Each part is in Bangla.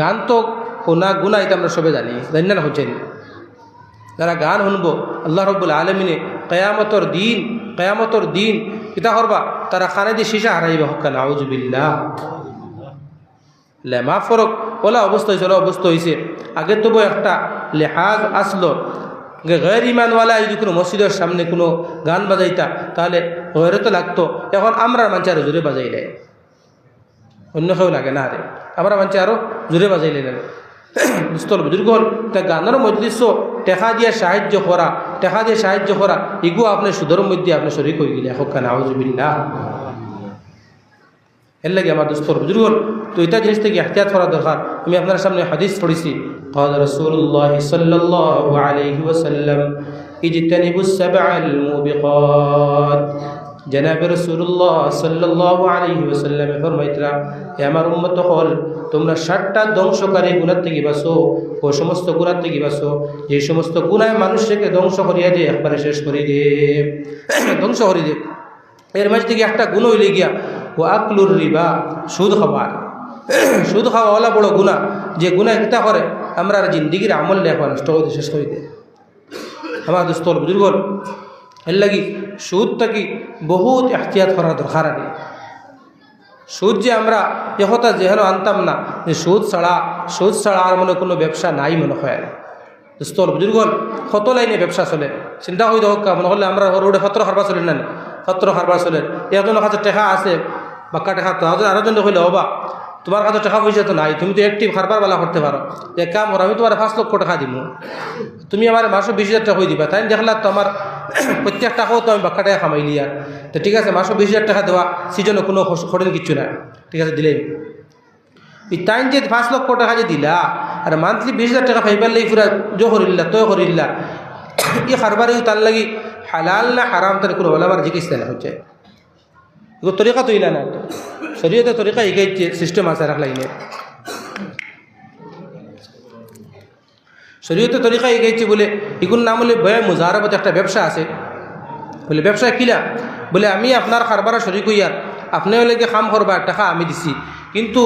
গান তো শোনা গুণা এটা আমরা সবে জানি জানি না হচ্ছে যারা গান শুনব, আল্লাহ রব্বুল আলমিনে কেয়ামতর দিন কেয়ামতর দিন কিতা করবা, তারা খানে দিয়ে সীসা হারাইবা হক্কা নাউজুবিল্লাহ লেমা ফরক, ওলা অবস্থা হয়েছে ওলা অবস্থা হয়েছে আগে তবু একটা লেহাজ আসলো গैर ইমানওয়ালা যদি কোনো মসজিদের সামনে কোনো গান বাজাইতা, তাহলে গैर তো লাগতো, এখন আমরা আরও জোরে বাজাইলে অন্য কেউ লাগে না আরে আমরা মানুষ আরো জোরে বাজাইলে না বুঝতে বুজুর্গ হল তা গানের মজলিস টেকা দিয়ে সাহায্য করা টেকা দিয়ে সাহায্য করা এগুলো আপনার সুদর মধ্যে আপনি শরিক হয়ে গেলে এখন কানা আউজুবিল্লাহ এর লাগে আমার দোস্তর বুজুর্গ হল তো এটা জিনিস থেকে এহতিয়াত করা দরকার আমি আপনার সামনে হাদিস পড়েছি قال رسول الله صلى الله عليه وسلم اجتنبوا السبع الموبقات জনাব রসুল্লাহ সাল্লাহ আলহি ওসাল্লাম ফরমাইতরা, হে আমার উম্মত হল তোমরা ষাটটা ধ্বংসকারী গুণার থেকে বাসো ও সমস্ত গুণার থেকে বাসো যে সমস্ত গুণায় মানুষকে ধ্বংস করিয়া দে, একবারে শেষ করে দে। ধ্বংস করে দে। এর মাঝ থেকে একটা গুণ হইলে গিয়া ও আকলুর রিবা সুদ খাবার সুদ খাওয়া ওলা বড় গুণা যে গুণা কিতা করে, আমরা জিন্দিগির আমল লেখা নষ্ট করে শেষ করি দে। আমার দোস্তল বুজুর্গ এর লাগি সুদ থাকি বহুত এহতিয়াত করার দরকার আগে সুদ যে আমরা একথা যেহেন আনতাম না যে সুদ ছাড়া সুদ ছাড়া আর মনে কোনো ব্যবসা নাই মনে হয় না দোস্তল বুজুর্গ কত লাইনে ব্যবসা চলে চিন্তা হয়ে হোক মনে হলে আমরা রোডে সত্র হারবা চলে না সত্র হারবা চলে একজনের কাছে টেকা আছে বাক্কা টেকা তো আরও জন হইলে হবা তোমার কাছে টাকা পয়সা তো নাই তুমি তো একটি খারবার বেলা করতে পারো এক কাম করো আমি তোমার পাঁচ লক্ষ টাকা দিব তুমি আমার মাসও বিশ হাজার টাকা হয়ে দিবা তাই দেখলা তো আমার প্রত্যেক টাকাও তো আমি বাক্কা টাকা খামাইলি আর তো ঠিক আছে মাসও বিশ হাজার টাকা দেওয়া, সিজনে কোনো খরচ কিচ্ছু না ঠিক আছে, দিলেই। এই টাইম যে পাঁচ লক্ষ টাকা যে দিলা, আর মান্থলি বিশ হাজার টাকা ফাইবার লাগি পুরা জো করিল্লা, তয় করিল্লা ই খারবারে তার লাগি হালাল না হারাম তার কোনো ওলামার জিজ্ঞেস না হচ্ছে। এগুলো তরিকা তো ইলা না শরীয়তে তরিকা এগাইছে সিস্টেম আছে রাখলা ইনে শরীয়তে তরিকা এগাইছে বলে এগুলো নাম বলে বয়ে মুজারবত একটা ব্যবসা আছে। বলে, ব্যবসা কিলা বলে, আমি আপনার খারবারা শরিক হইয়ার আপনি হলে গিয়ে খাম করবা টাকা আমি দিছি। কিন্তু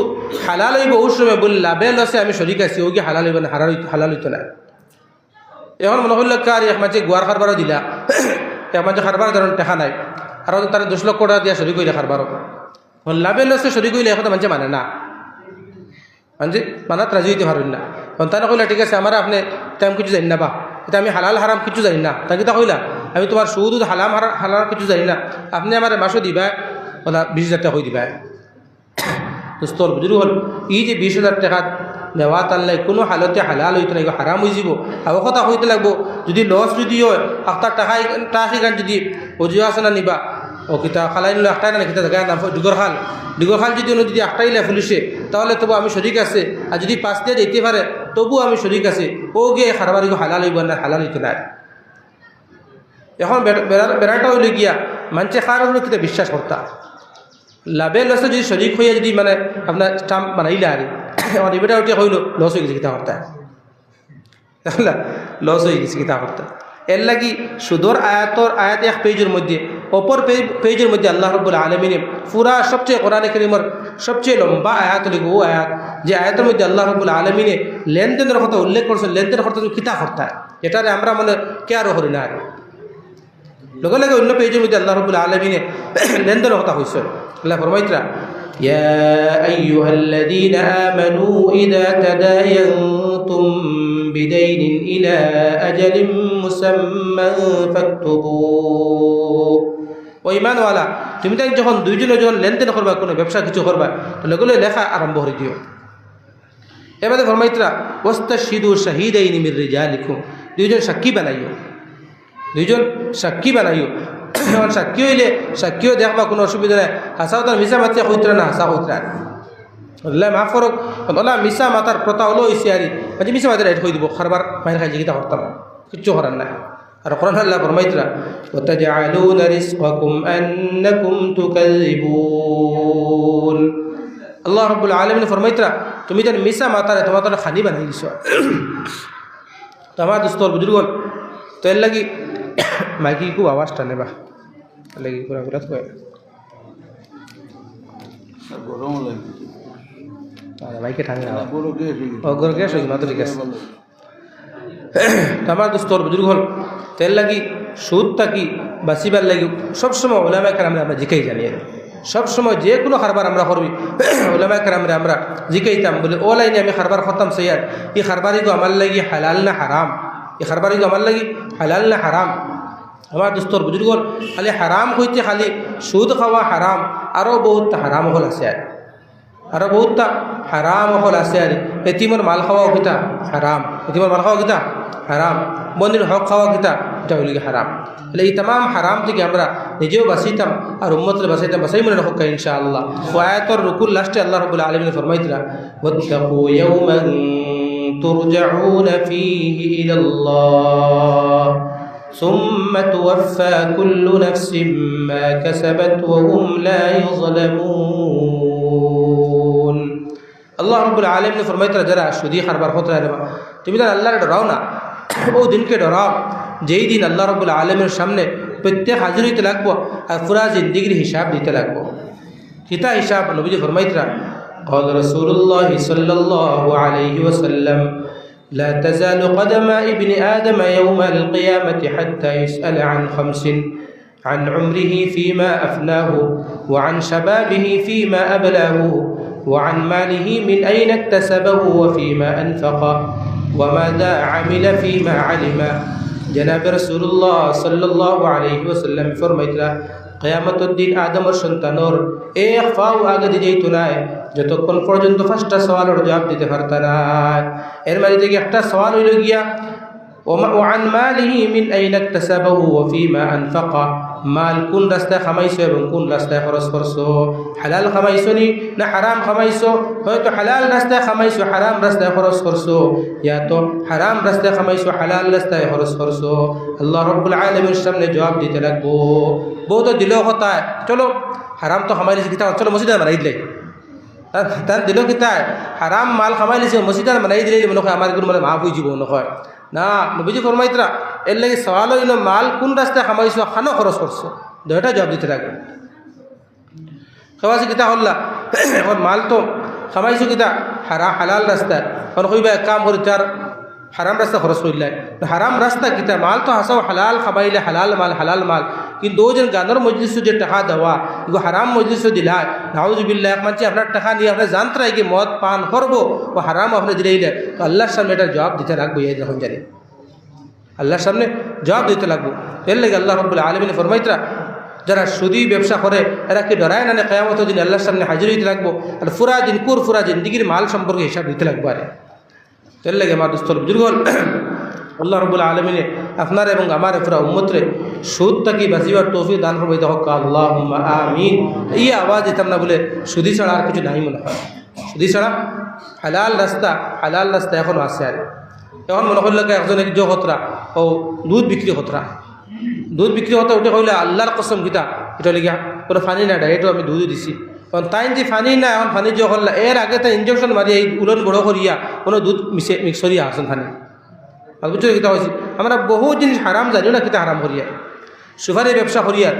হালাল হইব সময় বলে লাভে লসে আমি শরিক আছি ও গিয়ে হালাল হইব না হারাল হালাল হইতো না। এখন মনে করল কার এক মাঝে গোয়ার খারবারও দিলা, এক মাঝে খারবার ধরুন টাকা নাই। আর তার দশ লক্ষ টাকা দিয়া শরিক হইলে খারবারও। লাভে লসে শরিক হইলে এখন মানুষে মানে না। মানে মানাত রাজি হইতে পারবেন না। সন্তানে কইলা, ঠিক আছে, আমার আপনি টাইম কিছু জানি না বা এটা আমি হালাল হারাম কিছু জানি না তাকে তা কইলা, আমি তোমার সুদ হালাম হালাল কিছু জানি না আপনি আমার মাসও দিবা, ওলা বিশ হাজার টাকা হয়ে দিবা? দোস্তর বুজুর্গ হল ই যে বিশ হাজার টাকা নেওয়া তাল্লাই কোনো হালতে হালাল হইতে লাগবে হারাম হয়ে যাব আবার কথা হইতে লাগবো, যদি লস যদি হয় আপনার টাকা টাকা গান যদি অজু আছে না নিবা, ও কিতা খালাই নিল একটাই না কিতা নাম ডিগর খাল ডিগর খাল যদি একটাই লে পুলিশে তাহলে তবু আমি শরিক আছে। আর যদি পাঁচ দিয়ে দিতে পারে তবু আমি শরিক আছে। ও গিয়ে খারাবারি হালাল হইব না, হালাল হইতে নাই। এখন বেড়াটা হইলে গিয়া মানুষে খার হলো কিতা বিশ্বাস করতা লাভে লসে যদি শরিক হইয়া যদি মানে আপনার স্টাম্প বানাইলে আর এবারে ওটা হইল লস হয়ে গেছে কিতা করতা লস হয়ে গেছে কিতা করতা এর লাগি সুদর আয়াতর আয়াত এক পেজের মধ্যে অপর পেজের মধ্যে আল্লাহ রব্বুল আলমিনে পুরা সবচেয়ে কোরআনে করিমর সবচেয়ে লম্বা আয়াত লিখব ও আয়াত যে আয়াতের মধ্যে আল্লাহ রব্বুল আলমিনে লেনদেনের কথা উল্লেখ করছেন লেনদেনের কথা কিতা করতা এটারে আমরা মানে কে আরো করি না আর লগে লগে অন্য পেজের মধ্যে আল্লাহ রব্বুল আলমিনে লেনদেনের কথা হয়েছে আল্লাহ ফরমাইতরা يا أيها الذين آمنوا إذا تداينتم بدين إلى أجل مسمى فاكتبوه ও ইমানওয়ালা, তুমি তাই যখন দুইজনে যখন লেনদেন করবা, কোনো ব্যবসা কিছু করবা তো লগে লেখা আরম্ভ করে দিও। এবারে ফরমাইতরা ওস্তা সিদু শাহিদ এই নিমির রিজা লিখুম দুইজন সাক্ষী বানাইও। দুইজন সাক্ষী বানাইও। এখন সাক্ষী হইলে সাক্ষীও দেখবা কোনো অসুবিধা নাই। হাসাও তার মিশা মাতিয়া হইতরা না, হাসা হইতরা আল্লাহ মাফ করক ওলা মিশা মাতার প্রতা হলো আর মাঝে মিশা মাতার এট হয়ে দিব, খারবার মায়ের খাই জিগিতা করতাম? কিচ্ছু করার না আর কোরআন আল্লাহ ফরমাইতরা ওয়াতাজআলুনা রিজকাকুম আন্নাকুম তুকাল্লিবুন। আল্লাহ রাব্বুল আলামিন ফরমাইতরা তুমি যেন মিসা মাতারে তোমাদের খানি বানিয়ে দিছো। তো আমার দোস্তর বুজুর্গ তো এর লাগি মাইকি খুব আওয়াজ টানে বা লাগি ঘোরা ঘোরা কয় গরম লাগে মাইকে ঠান্ডা ও গরম গ্যাস হয়ে মাত্র ঠিক আছে তো আমার দোস্তর বুজুর্গ হল তেল লাগি, সুদ থাকি, বাঁচিবার লাগি সবসময় ওলামা কারামরে আমরা জিকাই জানি। সবসময় যে কোনো খারবার আমরা করবি ওলামা কারামরে আমরা জিকাইতাম বলে, ও লাইনে আমি খারবার খতাম সৈয়ার এই খারবারি গো আমার লাগি হালাল না হারাম? এই খারবারি গো আমার লাগি হালাল না হারাম? আমার দোস্তর হল খালি হারাম হইতে খালি সুদ খাওয়া হারাম আরও বহুত হারাম হল আছে আর আরো বহুতটা হারাম হল আছে আর এতিমর মাল খাওয়া কিতা হারাম এতিমর মাল খাওয়া কিতা হারাম বন্দির হক খাওয়া কিতা এটা হইল গিয়ে হারাম তাহলে এই তাম হারাম থেকে আমরা নিজেও বাঁচিতাম আর উম্মতরে বাঁচাইতাম বাঁচাই মনে রাখো ইনশা আল্লাহ ও আয়াতর রুকুল লাস্টে আল্লাহ রবুল আলমিনে ফরমাইতরা واتقوا يوما ترجعون فيه إلى الله ثم توفى كل نفس ما كسبت وهم لا يظلمون আল্লাহ রব্বুল আলমিনে ফরমাইতরা যারা সুদি হারবার হতরা নেবা তুমি তার আল্লাহরে ডরাও না ও দিনকে ডরাও যেই দিন আল্লাহ রব্বুল আলমের সামনে প্রত্যেক হাজির হইতে লাগবো আর পুরা জিন্দিগির হিসাব দিতে লাগবো কিতা হিসাব নবীজি ফরমাইতরা قال رسول الله صلى الله عليه وسلم لا تزال قدم ابن آدم يوم القيامة حتى يسأل عن خمس عن عمره فيما أفناه وعن شبابه فيما أبلاه وعن ماله من أين اكتسبه وفيما أنفقه وماذا عمل فيما علم جناب رسول الله صلى الله عليه وسلم فرميتنا কেয়ামতের দিন আদমের সন্তানর এক ফাও আগে দিয়ে যেত নাই যতক্ষণ পর্যন্ত পাঁচটা সওয়ালের জবাব দিতে পারত না এর মাঝে থেকে একটা সওয়াল হইল গিয়া وعن ماله من أين اكتسبه وفيما أنفقه মাল কোন রাস্তায় খামাইছো এবং কোন রাস্তায় খরচ করছ হালাল খামাইছো নি না হারাম খামাইছো? হয়তো হালাল রাস্তায় খামাইছো হারাম রাস্তায় খরচ করছ ইয়া তো হারাম রাস্তায় খামাইছো, হালাল রাস্তায় খরচ করছ আল্লাহ রব্বুল আলমের সামনে জবাব দিতে লাগবো। বউ তো দিলেও কথা চলো হারাম তো খামাইলিছি কিতা চলো মসজিদে মারাই দিলে তার দিল কিতায় হারাম মাল খামাইলিছে মসজিদার মারাই দিলে মনে হয় আমার কোনো মানে মাফ হয়ে যাব নয় না, নবীজি ফরমাইতরা এর লাগে সওয়াল হইল, মাল কোন রাস্তায় খামাইছো খানো খরচ করছ দুইটা জবাব দিতে লাগবে খাওয়াছি কিতা হল্লা এখন মাল তো খামাইছো কিতা হারা হালাল রাস্তায় এখন কইবা এক কাম করি তার হারাম রাস্তা খরচ করলে হারাম রাস্তা কিতা মাল তো হাসাও হালাল খাবাইলে হালাল মাল হালাল মাল। কিন্তু ও যেন গানের মজলিসও যে টাকা দেওয়া এগুলো হারাম মজলিসও দিলা নাউজবিল্লা এক মানছি আপনার টাকা নিয়ে আপনার জানতরাই কি মদ পান করব ও হারাম আপনি দিলে তো আল্লাহর সামনে এটার জবাব দিতে রাখব এই যখন জানি আল্লাহর সামনে জবাব দিতে লাগবো। এর লাগে আল্লাহ রব্বুল আলমিন ফরমাইতরা, যারা সুদি ব্যবসা করে, এরা কি ডরায় না কেয়ামত দিন আল্লাহর সামনে হাজির হইতে লাগবো? আর ফুরা দিন, কুর ফুরা জিন্দিগির মাল সম্পর্কে হিসাব দিতে লাগবো আরে। এর লাগে আমার দুস্তর বুজুর্গ আল্লাহ রবুল আলমিনে আপনার এবং আমার পুরা উম্মতরে সুদ থাকি বাঁচিবার তৌফি দান করবে হক আল্লাহ আমিন। এই আওয়াজ দিতাম না বলে সুদি ছাড়া আর কিছু নাই মনে হয়। সুদি ছাড়া হালাল রাস্তা হালাল রাস্তা এখনও আছে আর। এখন মনে করলে একজন এক হতরা ও দুধ বিক্রি হতরা দুধ বিক্রি হতে ওটা কইলে, আল্লাহর কসম গীতা, এটা লিখা কোনো ফানি না ডাইরেক্টও আমি দুধ দিছি। কারণ তাই যে ফানি না, এখন ফানি যে করলা এর আগে তাই ইঞ্জেকশন মারি, এই উলন বড় করিয়া কোনো দুধ মিশে মিক্স করিয়া আসুন ফানি। আর বুঝছ কিতা হয়েছি আমরা বহু জিনিস হারাম জানিও না কিতা হারাম করিয়া। সুফারি ব্যবসা করিয়া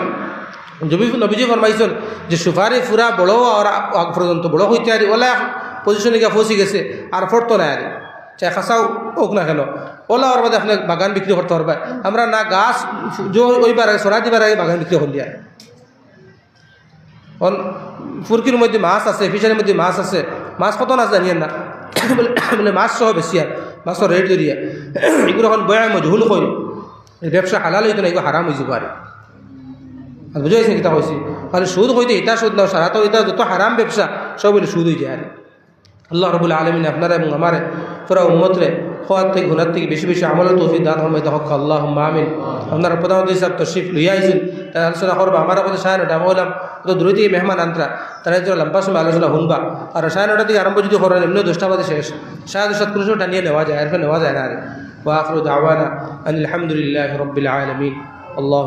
জবি নবীজি ফরমাইছেন যে সুফারি ফুরা বড় আর আগ পর্যন্ত বড় হইতে আরি, ওলা পজিশনে গিয়ে ফসি গেছে, আর ফরতো না আরে। চাই খাসাও হোক না কেন? ওলা ওর বাদে আপনার বাগান বিক্রি করতে পারবে আমরা না গাছ জো ওইবার আগে সরা দিবার আগে বাগান বিক্রি করলি আর ফুরকির মধ্যে মাছ আছে ফিশারির মধ্যে মাছ আছে। মাছ কত না জানিয়েন না? বলে মাছ সহ বেশি আর মাছের রেট ধরিয়া এগুলো এখন বয়া মজহুল করি ব্যবসা হালাল হইতো না এগুলো হারাম হয়ে যাব আর আর বুঝাইছে কিতা হয়েছে খালি সুদ হইতে ইটা সুদ না সারা তো এটা যত হারাম ব্যবসা সব বলে সুদ হয়ে যায় আর আল্লাহ রবুল্লা আলমিন আপনারা এবং আমার পুরা উন্মতরে খোয়ার থেকে গুণার থেকে বেশি বেশি আমলের তৌফি দান হমাই হক আল্লাহ আমিন। আপনারা প্রধানমন্ত্রী সাহেব তো শিফ লইয়া আইসিল তারা আলোচনা করব, আমার কথা সাড়ে আমি হলাম তো দূরে থেকে মেহমান আনতরা, তারা যেন লম্বা সময় আলোচনা শুনবা। আর সাড়ে নটা থেকে আরম্ভ যদি করেন এমনি দশটা বাদে শেষ। সাড়ে দশটা কোনো নিয়ে নেওয়া যায় এরপরে নেওয়া যায় না আরে। ওয়াফরুদ আওয়ানা আলহামদুলিল্লাহ রবিল আলমিন। আল্লাহ